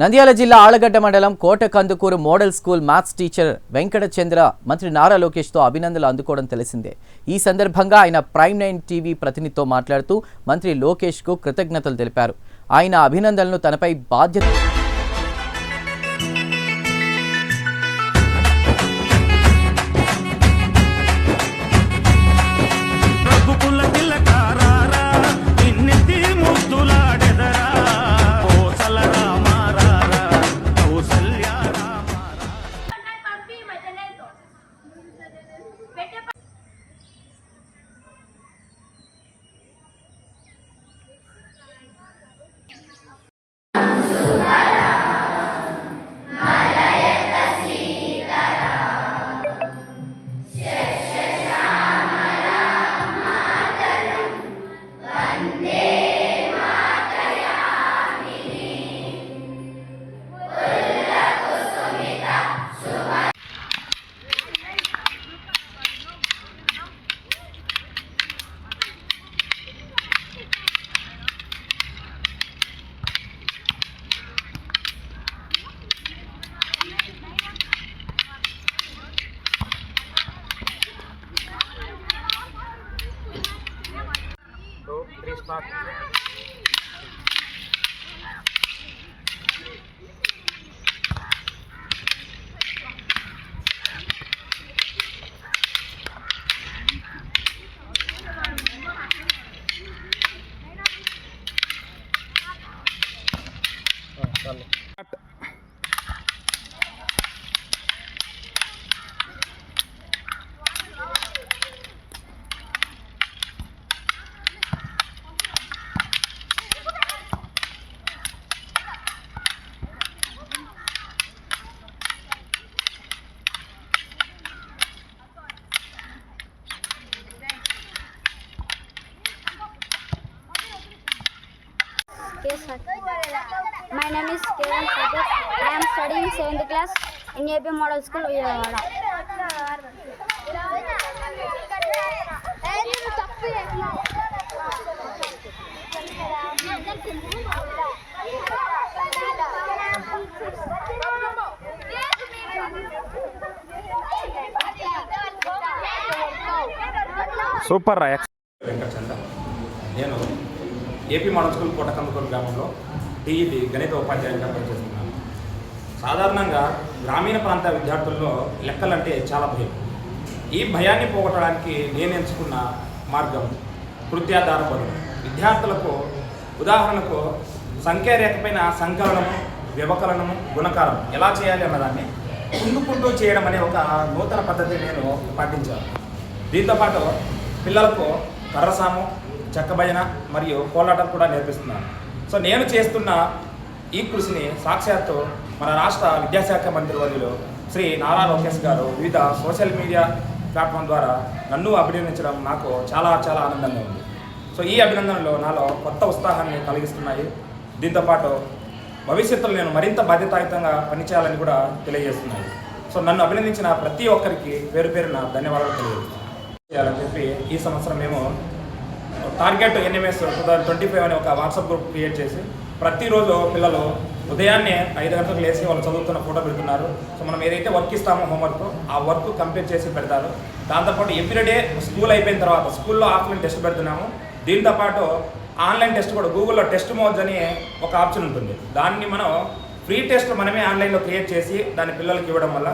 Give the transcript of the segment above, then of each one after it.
నంద్యాల జిల్లా ఆళ్ళగడ్డ మండలం Kota Kandukuru model school maths teacher Venkata Chandra మంత్రి నారా లోకేష్తో అభినందనలు అందుకోవడం తెలిసిందే. ఈ సందర్భంగా ఆయన ప్రైమ్ నైన్ టీవీ ప్రతినిధితో మాట్లాడుతూ మంత్రి లోకేష్కు కృతజ్ఞతలు తెలిపారు. ఆయన అభినందనలు తనపై బాధ్యత Stop. Yes, sir. My name is Kevan Sagar. I am studying 7th class in AP Model School, Vijayawada. Super రా వెంకటచంద్ర నేను ఏపీ మోడల్ స్కూల్ కోటకందుకూరు గ్రామంలో టీఈటి గణిత ఉపాధ్యాయులుగా పనిచేస్తున్నాను సాధారణంగా గ్రామీణ ప్రాంత విద్యార్థుల్లో లెక్కలంటే చాలా భయం. ఈ భయాన్ని పోగొట్టడానికి నేను ఎంచుకున్న మార్గం కృత్యాధార బదులు విద్యార్థులకు ఉదాహరణకు సంఖ్యారేఖ పైన సంకలనము వ్యవకలనము గుణకారం ఎలా చేయాలి అన్నదాన్ని కుందుకుంటూ చేయడం అనే ఒక నూతన పద్ధతి నేను పాటించాను. దీంతోపాటు పిల్లలకు కర్రసాము చెక్కభజన మరియు కోలాటం కూడా నేర్పిస్తున్నాను సో నేను చేస్తున్న ఈ కృషిని సాక్షాత్తు మన రాష్ట్ర విద్యాశాఖ మంత్రి వర్యులు శ్రీ నారా లోకేష్ గారు వివిధ సోషల్ మీడియా ప్లాట్ఫామ్ ద్వారా నన్ను అభినందించడం నాకు చాలా చాలా ఆనందంగా ఉంది. సో ఈ అభినందనలు నాలో కొత్త ఉత్సాహాన్ని కలిగిస్తున్నాయి. దీంతోపాటు భవిష్యత్తులో నేను మరింత బాధ్యతాయుతంగా పనిచేయాలని కూడా తెలియజేస్తున్నాయి. సో నన్ను అభినందించిన ప్రతి ఒక్కరికి పేరు పేరున ధన్యవాదాలు తెలియజేస్తున్నాను. చేయాలని చెప్పి ఈ సంవత్సరం మేము target NMS two thousand twenty five అనే ఒక వాట్సాప్ గ్రూప్ క్రియేట్ చేసి ప్రతిరోజు పిల్లలు ఉదయాన్నే ఐదు గంటలకు లేచి వాళ్ళు చదువుతున్న ఫోటో పెడుతున్నారు. సో మనం ఏదైతే వర్క్ ఇస్తామో హోంవర్క్ ఆ వర్క్ కంప్లీట్ చేసి పెడతారు. దాంతోపాటు ఎవ్రీడే స్కూల్ అయిపోయిన తర్వాత స్కూల్లో ఆఫ్లైన్ టెస్ట్ పెడుతున్నాము. దీంతోపాటు ఆన్లైన్ టెస్ట్ కూడా గూగుల్లో టెస్ట్ మోడ్స్ అని ఒక ఆప్షన్ ఉంటుంది. దాన్ని మనం ఫ్రీ టెస్ట్ మనమే ఆన్లైన్లో క్రియేట్ చేసి దాన్ని పిల్లలకి ఇవ్వడం వల్ల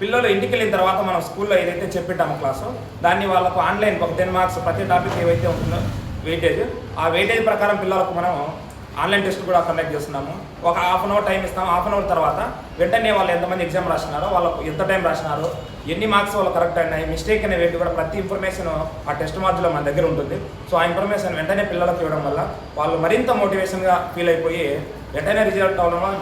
పిల్లలు ఇంటికి వెళ్ళిన తర్వాత మనం స్కూల్లో ఏదైతే చెప్పిట్టామో క్లాసు దాన్ని వాళ్ళకు ఆన్లైన్ ఒక టెన్ మార్క్స్ ప్రతి టాపిక్ ఏవైతే ఉంటుందో వెయిటేజ్ ఆ వెయిటేజ్ ప్రకారం పిల్లలకు మనం ఆన్లైన్ టెస్ట్ కూడా కండక్ట్ చేస్తున్నాము. ఒక హాఫ్ అన్ అవర్ టైం ఇస్తాము హాఫ్ అన్ అవర్ తర్వాత వెంటనే వాళ్ళు ఎంతమంది ఎగ్జామ్ రాసినారో వాళ్ళకు ఎంత టైం రాసినారో ఎన్ని మార్క్స్ వాళ్ళు కరెక్ట్ అయినాయి మిస్టేక్ అనే వేటి కూడా ప్రతి ఇన్ఫర్మేషన్ ఆ టెస్ట్ మార్క్లో మన దగ్గర ఉంటుంది. సో ఆ ఇన్ఫర్మేషన్ వెంటనే పిల్లలకు ఇవ్వడం వల్ల వాళ్ళు మరింత మోటివేషన్గా ఫీల్ అయిపోయి వెంటనే రిజల్ట్ అవ్వడం వల్ల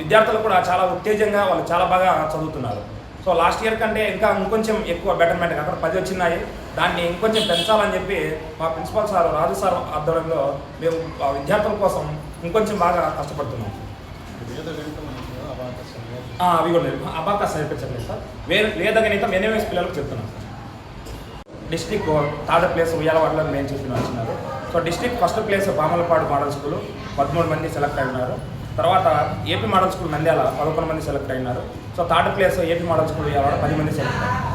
విద్యార్థులు కూడా చాలా ఉత్తేజంగా వాళ్ళు చాలా బాగా చదువుతున్నారు. సో లాస్ట్ ఇయర్ కంటే ఇంకా ఇంకొంచెం ఎక్కువ బెటర్మెంట్ అక్కడ పది వచ్చినాయి. దాన్ని ఇంకొంచెం పెంచాలని చెప్పి మా ప్రిన్సిపల్ సార్ రాజు సార్ ఆధ్వర్యంలో మేము ఆ విద్యార్థుల కోసం ఇంకొంచెం బాగా కష్టపడుతున్నాం. అవి కూడా లేదు. నేర్పించండి సార్ వేరే వేద గణితం పిల్లలకు చెప్తున్నాం సార్. డిస్టిక్ థర్డ్ ప్లేస్ ఉయ్యాలవాడలో మేము చెప్పిన వచ్చినారు. So district first place Bamalapadu model school. పదమూడు మంది సెలెక్ట్ అయినారు తర్వాత ఏపీ మోడల్ స్కూల్ నంద్యాల పదకొండు మంది సెలెక్ట్ అయినారు. So third place AP model school Vijayawada పది మంది సెలెక్ట్ అయ్యారు